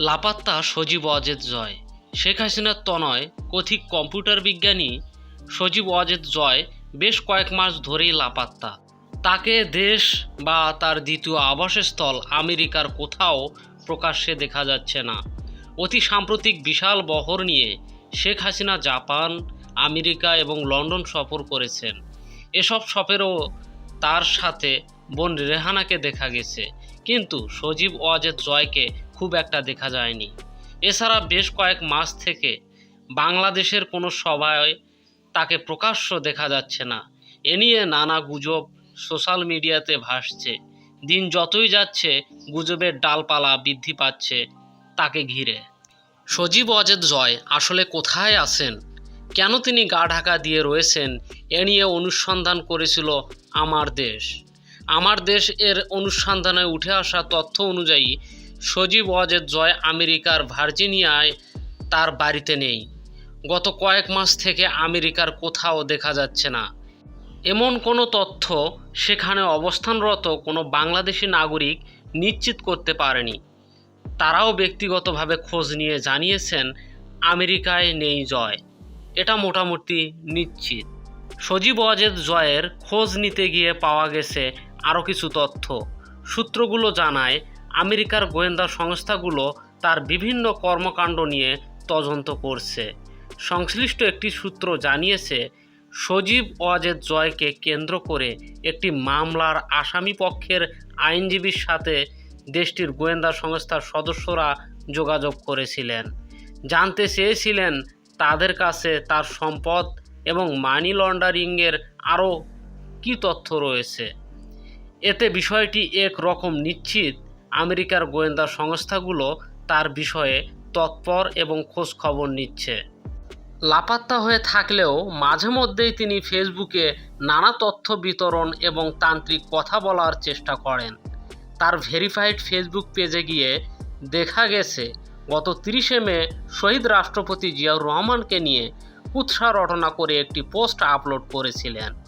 লাপাত্তা সজীব অজেদ জয়। শেখ হাসিনার তনয়, কথিক কম্পিউটার বিজ্ঞানী সজীব অজেদ জয় বেশ কয়েক মাস ধরেই লাপাত্তা। তাকে দেশ বা তার দ্বিতীয় আবাসস্থল আমেরিকার কোথাও প্রকাশ্যে দেখা যাচ্ছে না। অতি সাম্প্রতিক বিশাল বহর নিয়ে শেখ হাসিনা জাপান, আমেরিকা এবং লন্ডন সফর করেছেন। এসব সফরেও তার সাথে বোন রেহানাকে দেখা গেছে। কিন্তু সজীব ওয়াজেদ জয়কে খুব একটা দেখা যায়নি। এছাড়া বেশ কয়েক মাস থেকে বাংলাদেশের কোনো সভায় তাকে প্রকাশ্য দেখা যাচ্ছে না। এ নিয়ে নানা গুজব সোশ্যাল মিডিয়াতে ভাসছে। দিন যতই যাচ্ছে, গুজবের ডালপালা বৃদ্ধি পাচ্ছে তাকে ঘিরে। সজীব অজেদ জয় আসলে কোথায় আছেন? কেন তিনি গা ঢাকা দিয়ে রয়েছেন? এ নিয়ে অনুসন্ধান করেছিল আমার দেশ। আমার দেশ এর অনুসন্ধানে উঠে আসা তথ্য অনুযায়ী সজীব ওয়াজেদ জয় আমেরিকার ভার্জিনিয়ায় তার বাড়িতে নেই। গত কয়েক মাস থেকে আমেরিকার কোথাও দেখা যাচ্ছে না। এমন কোনো তথ্য সেখানে অবস্থানরত কোনো বাংলাদেশি নাগরিক নিশ্চিত করতে পারেনি। তারাও ব্যক্তিগতভাবে খোঁজ নিয়ে জানিয়েছেন, আমেরিকায় নেই জয়। এটা মোটামুটি নিশ্চিত। সজীব ওয়াজেদ জয়ের খোঁজ নিতে গিয়ে পাওয়া গেছে আরও কিছু তথ্য। সূত্রগুলো জানায় আমেরিকার গোয়েন্দা সংস্থাগুলো তার বিভিন্ন কর্মকাণ্ড নিয়ে তদন্ত করছে। সংশ্লিষ্ট একটি সূত্র জানিয়েছে, সজীব ওয়াজেদ জয়কে কেন্দ্র করে একটি মামলার আসামি পক্ষের আইনজীবীর সাথে দেশটির গোয়েন্দা সংস্থার সদস্যরা যোগাযোগ করেছিলেন। জানতে চেয়েছিলেন তাদের কাছে তার সম্পদ এবং মানি লন্ডারিংয়ের আরও কী তথ্য রয়েছে। এতে বিষয়টি এক রকম নিশ্চিত আমেরিকার গোয়েন্দা সংস্থাগুলো তার বিষয়ে তৎপর এবং খোঁজ খবর নিচ্ছে। লাপাত্তা হয়ে থাকলেও মাঝে মধ্যেই তিনি ফেসবুকে নানা তথ্য বিতরণ এবং তান্ত্রিক কথা বলার চেষ্টা করেন। তার ভেরিফাইড ফেসবুক পেজে গিয়ে দেখা গেছে, গত তিরিশে মে শহীদ রাষ্ট্রপতি জিয়াউর রহমানকে নিয়ে কুৎসা রটনা করে একটি পোস্ট আপলোড করেছিলেন।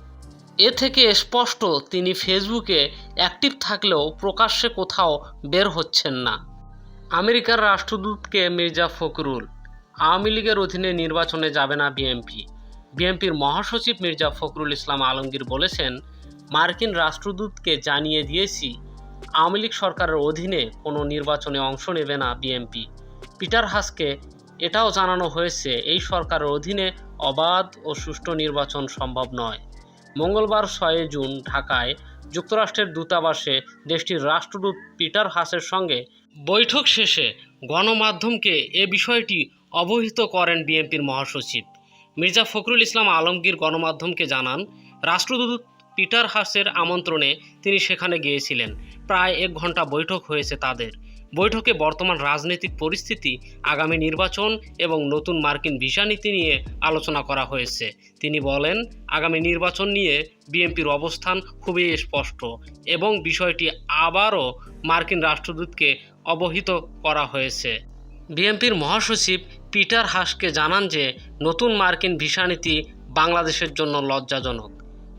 এ থেকে স্পষ্ট তিনি ফেসবুকে অ্যাক্টিভ থাকলেও প্রকাশ্যে কোথাও বের হচ্ছেন না। আমেরিকার রাষ্ট্রদূতকে মির্জা ফখরুল। আওয়ামী লীগের অধীনে নির্বাচনে যাবে না বিএনপি। বিএনপির মহাসচিব মির্জা ফখরুল ইসলাম আলমগীর বলেছেন, মার্কিন রাষ্ট্রদূতকে জানিয়ে দিয়েছি, আওয়ামী লীগ সরকারের অধীনে কোনো নির্বাচনে অংশ নেবে না বিএনপি। পিটার হাসকে এটাও জানানো হয়েছে, এই সরকারের অধীনে অবাধ ও সুষ্ঠু নির্বাচন সম্ভব নয়। মঙ্গলবার ছয় জুন ঢাকায় যুক্তরাষ্ট্রের দূতাবাসে দেশটির রাষ্ট্রদূত পিটার হাসের সঙ্গে বৈঠক শেষে গণমাধ্যমকে এ বিষয়টি অবহিত করেন বিএনপির মহাসচিব। মির্জা ফখরুল ইসলাম আলমগীর গণমাধ্যমকে জানান, রাষ্ট্রদূত পিটার হাসের আমন্ত্রণে তিনি সেখানে গিয়েছিলেন। প্রায় এক ঘণ্টা বৈঠক হয়েছে তাদের। বৈঠকে বর্তমান রাজনৈতিক পরিস্থিতি, আগামী নির্বাচন এবং নতুন মার্কিন ভিসা নীতি নিয়ে আলোচনা করা হয়েছে। তিনি বলেন, আগামী নির্বাচন নিয়ে বিএনপির অবস্থান খুবই স্পষ্ট এবং বিষয়টি আবারও মার্কিন রাষ্ট্রদূতকে অবহিত করা হয়েছে। বিএনপির মহাসচিব পিটার হাসকে জানান যে, নতুন মার্কিন ভিসা নীতি বাংলাদেশের জন্য লজ্জাজনক।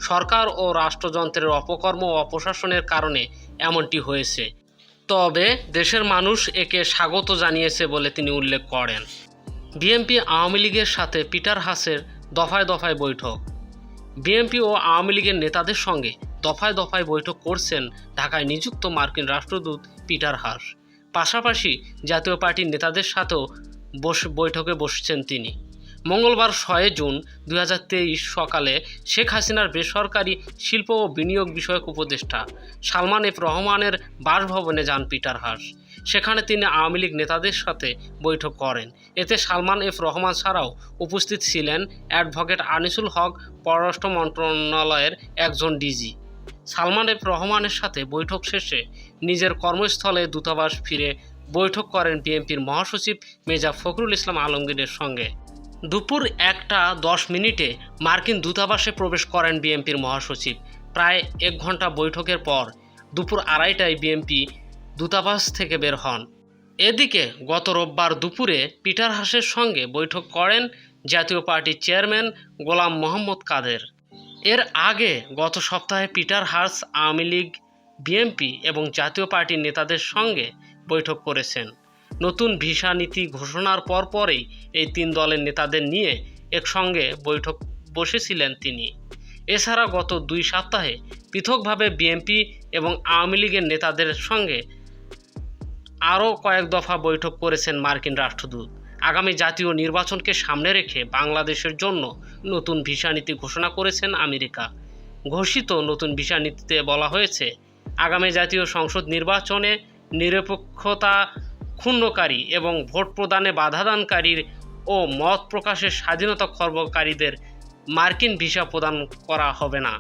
সরকার ও রাষ্ট্রযন্ত্রের অপকর্ম ও অপশাসনের কারণে এমনটি হয়েছে। তবে দেশের মানুষ একে স্বাগত জানিয়েছে বলে তিনি উল্লেখ করেন। বিএনপি আওয়ামী লীগের সাথে পিটার হাসের দফায় দফায় বৈঠক। বিএনপি ও আওয়ামী লীগের নেতাদের সঙ্গে দফায় দফায় বৈঠক করছেন ঢাকায় নিযুক্ত মার্কিন রাষ্ট্রদূত পিটার হাস। পাশাপাশি জাতীয় পার্টির নেতাদের সাথেও বস বৈঠকে বসছেন তিনি। মঙ্গলবার ছয় জুন দু হাজার তেইশ সকালে শেখ হাসিনার বেসরকারি শিল্প ও বিনিয়োগ বিষয়ক উপদেষ্টা সালমান এফ রহমানের বাসভবনে যান পিটার হাস। সেখানে তিনি আওয়ামী লীগ নেতাদের সাথে বৈঠক করেন। এতে সালমান এফ রহমান ছাড়াও উপস্থিত ছিলেন অ্যাডভোকেট আনিসুল হক, পররাষ্ট্র মন্ত্রণালয়ের একজন ডিজি। সালমান এফ রহমানের সাথে বৈঠক শেষে নিজের কর্মস্থলে দূতাবাস ফিরে বৈঠক করেন বিএনপির মহাসচিব মেজা ফখরুল ইসলাম আলমগীরের সঙ্গে। দুপুর একটা দশ মিনিটে মার্কিন দূতাবাসে প্রবেশ করেন বিএনপির মহাসচিব। প্রায় এক ঘণ্টা বৈঠকের পর দুপুর আড়াইটায় বিএনপি দূতাবাস থেকে বের হন। এদিকে গত রোববার দুপুরে পিটার হাসের সঙ্গে বৈঠক করেন জাতীয় পার্টির চেয়ারম্যান গোলাম মোহাম্মদ কাদের। এর আগে গত সপ্তাহে Peter Haas Awami League, BNP এবং জাতীয় পার্টির নেতাদের সঙ্গে বৈঠক করেছেন। নতুন ভিসা নীতি ঘোষণার পরপরই এই তিন দলের নেতাদের নিয়ে একসঙ্গে বৈঠক বসেছিলেন তিনি। এছাড়া গত দুই সপ্তাহে পৃথকভাবে বিএনপি এবং আওয়ামী লীগের নেতাদের সঙ্গে আরও কয়েক দফা বৈঠক করেছেন মার্কিন রাষ্ট্রদূত। আগামী জাতীয় নির্বাচনকে সামনে রেখে বাংলাদেশের জন্য নতুন ভিসা নীতি ঘোষণা করেছেন আমেরিকা। ঘোষিত নতুন ভিসা নীতিতে বলা হয়েছে, আগামী জাতীয় সংসদ নির্বাচনে নিরপেক্ষতা ক্ষুণ্ণকারী এবং ভোট প্রদানে বাধাদানকারীর ও মত প্রকাশের স্বাধীনতা খর্বকারীদের মার্কিন ভিসা প্রদান করা হবে না।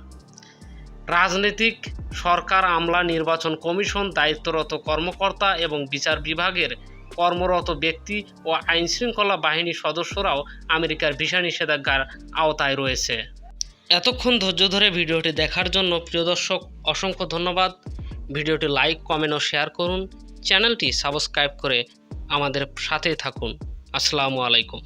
রাজনৈতিক সরকার আমলা নির্বাচন কমিশন দায়িত্বরত কর্মকর্তা এবং বিচার বিভাগের কর্মরত ব্যক্তি ও আইনশৃঙ্খলা বাহিনীর সদস্যরাও আমেরিকার ভিসা নিষেধাজ্ঞার আওতায় রয়েছে। এতক্ষণ ধৈর্য ধরে ভিডিওটি দেখার জন্য প্রিয় দর্শক, অসংখ্য ধন্যবাদ। ভিডিওটি লাইক, কমেন্ট ও শেয়ার করুন। চ্যানেলটি সাবস্ক্রাইব করে আমাদের সাথে থাকুন। আসসালামু আলাইকুম।